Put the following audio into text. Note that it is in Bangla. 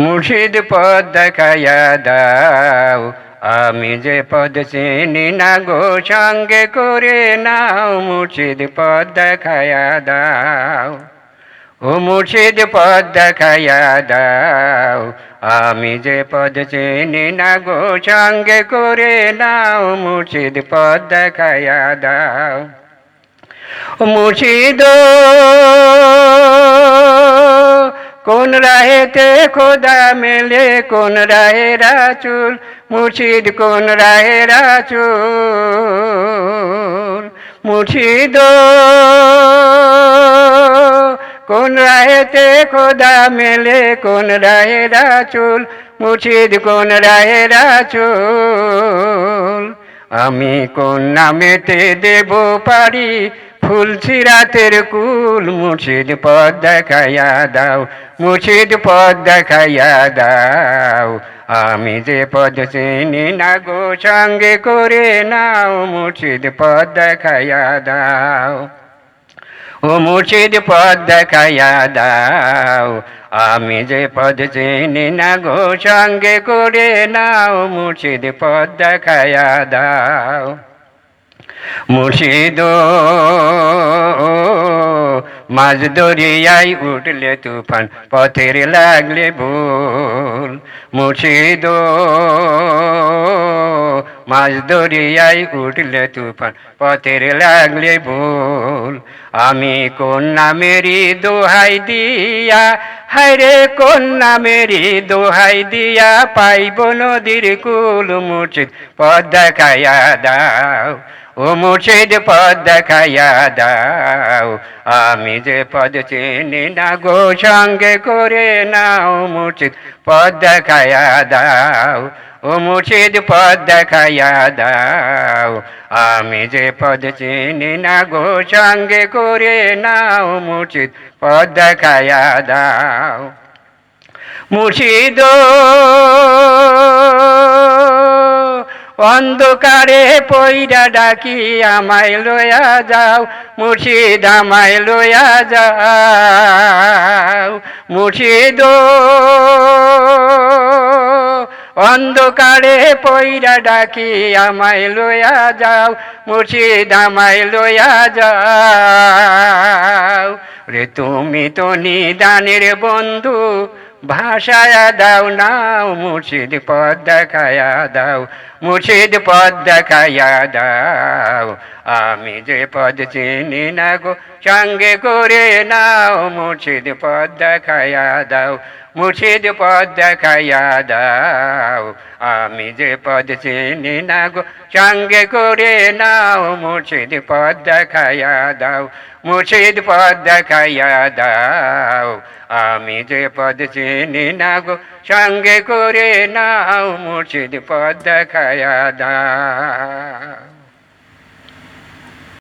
মুর্শিদ পদ দেখাইয়া দাও। আমি যে পদ চিনি না গো, সঙ্গে করে নাও। মুর্শিদ পদ দেখাইয়া দাও। ও মুর্শিদ পদ দেখাইয়া দাও। আমি যে পদ চিনি না গো, সঙ্গে করে নাও। মুর্শিদ পদ দেখাইয়া দাও। মুর্শিদ কোন রাহেতে খোদা মেলে, কোন রাহে রাচুল মুর্শিদ কোন রাহে রাচুল মুর্শিদ। কোন রাহেতে খোদা মেলে, কোন রাহে রাচুল মুর্শিদ কোন রাহে রাচুল আমি কোন নামেতে দেব পারি ফুল সিরাতের কুল মুর্শিদ পদ দেখাইয়া দাও, মুর্শিদ পদ দেখাইয়া দাও। আমি যে পদ চিনি না গো, সঙ্গে করে নাও, মুর্শিদ পদ দেখাইয়া দাও। ও মুর্শিদ পদ দেখাইয়া দাও, আমি যে পদ চিনি না গো, সঙ্গে করে নাও, মুর্শিদ পদ দেখাইয়া দাও। মুর্শিদ, মাঝ দরিয়ায় উঠলে তুফান, পথের লাগলে ভুল। মুর্শিদ, মাঝ দরিয়ায় উঠলে তুফান, পথের লাগলে ভুল। আমি কোন নামেরই দোহাই দিয়া হায়রে কোন নামেরই দোহাই দিয়া পাইব নদীর কুল মুর্শিদ পদ দেখাইয়া দাও। ও মুর্শিদ পদ দেখাইয়া দাও। আমি যে পদ চিনি না গো, সঙ্গে করে নাও মুর্শিদ পদ দেখাইয়া দাও। ও মুর্শিদ পদ দেখাইয়া দাও। আমি যে পদ চিনি না গো, সঙ্গে করে নাও মুর্শিদ পদ দেখাইয়া দাও। মুর্শিদ অন্ধকারে পইরা ডাকি, আমায় লয়া যাও, মুর্শিদ আমায় লয়া যাও, মুর্শিদ। অন্ধকারে পইরা ডাকি, আমায় লয়া যাও, মুর্শিদ আমায় লয়া যাও। রে তুমি তো নিদানের বন্ধু ভাষায়া দাও নাও, মুর্শিদ পদ দেখায়া দাও, মুর্শিদ পদ দেখায়া দাও। আমি যে পদ চিনি না গো, সঙ্গে করে নাও, মুর্শিদ পদ দেখায়া দাও, মুর্শিদ পদ দেখায়া দাও। আমি যে পদ চিনি না গো, সঙ্গে করে নাও, মুর্শিদ পদ দেখায়া দাও, মুর্শিদ পদ দেখাইয়া দাও। আমি যে পদ চিনি না গো সঙ্গে করে নাও মুর্শিদ পদ দেখায়া দাও।